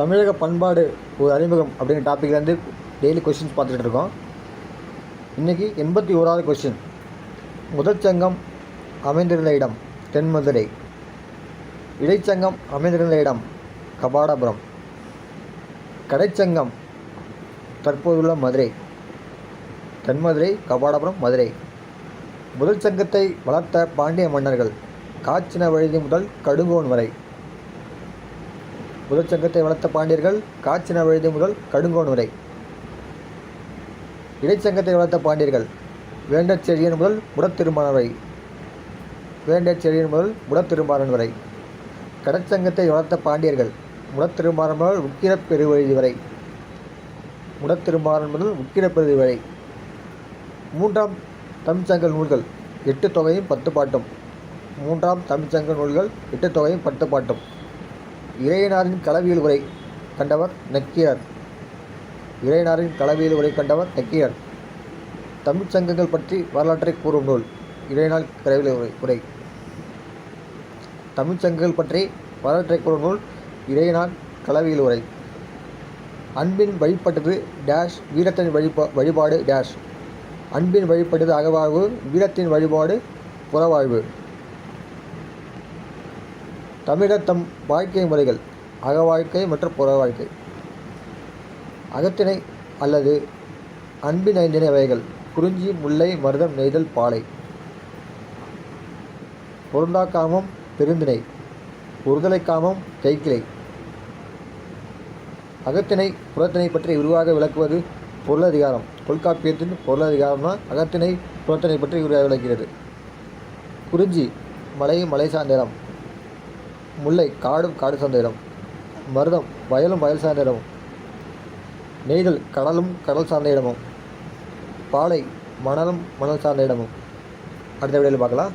தமிழக பண்பாடு ஒரு அறிமுகம் அப்படிங்கிற டாப்பிக்லேருந்து டெய்லி கொஷின்ஸ் பார்த்துக்கிட்டு இருக்கோம். இன்றைக்கி எண்பத்தி ஓராவது கொஷின் முதற் சங்கம் அமைந்திருந்த இடம் தென்மதுரை. இடைச்சங்கம் அமைந்திருந்த இடம் கபாடபுரம். கடைச்சங்கம் தற்போதுள்ள மதுரை. தென்மதுரை கபாடபுரம் மதுரை. முதல் சங்கத்தை வளர்த்த பாண்டிய மன்னர்கள் காச்சின வழுதி முதல் கடுங்கோன் வரை. முதற்சங்கத்தை வளர்த்த பாண்டியர்கள் காச்சின வழுதி முதல் கடுங்கோன் வரை. இடைச்சங்கத்தை வளர்த்த பாண்டியர்கள் வேண்டச் செழியன் முதல் முடத்திருமாறன் வரை. வேண்டச் செழியன் முதல் முடத்திருமாறன் வரை. கடற்சங்கத்தை வளர்த்த பாண்டியர்கள் முடத்திருமாறன் முதல் உக்கிரப் பெருவழி வரை. முடத்திருமாறன் முதல் உக்கிரப் பெருவழி வரை. மூன்றாம் தமிழ்ச்சங்க நூல்கள் எட்டு தொகையும் பத்து பாட்டும். மூன்றாம் தமிழ்ச்சங்க நூல்கள் எட்டு தொகையும் பத்து பாட்டும். இறையனாரின் களவியல் உரை கண்டவர் நக்கீரர் இறையனாரின் களவியல் உரை கண்டவர் நக்கீரர் தமிழ் சங்கங்கள் பற்றி வரலாற்றை கூறும் நூல் இறையனார் களவியல் உரை உரை. தமிழ் சங்கங்கள் பற்றி வரலாற்றை கூறும் நூல் இறையனார் களவியல் உரை. அன்பின் வழிபட்டது டேஷ் வீரத்தின் வழிபா வழிபாடு டேஷ். அன்பின் வழிபட்டது அகவாழ்வு வீரத்தின் வழிபாடு புறவாழ்வு. தமிழர் தம் வாழ்க்கை முறைகள் அகவாழ்க்கை மற்றும் புற வாழ்க்கை அகத்திணை அல்லது அன்பின் ஐந்தினை வகைகள் குறிஞ்சி முல்லை மருதம் நெய்தல் பாலை. பொருந்தா காமம் பெருந்திணை. ஒருதலை காமம் கைக்கிளை. அகத்திணை புறத்திணை பற்றி விரிவாக விளக்குவது பொருளதிகாரம். தொல்காப்பியத்தின் பொருளதிகாரம்னா அகத்திணை புறத்திணை பற்றி விரிவாக விளக்கிறது குறிஞ்சி மலையும் மலை சார்ந்திரம் முல்லை காடும் காடு சார்ந்த இடம். மருதம் வயலும் வயல் சார்ந்த இடமும். நெய்தல் கடலும் கடல் சார்ந்த இடமும். பாலை மணலும் மணல் சார்ந்த இடமும். அடுத்த விடையில் பார்க்கலாம்.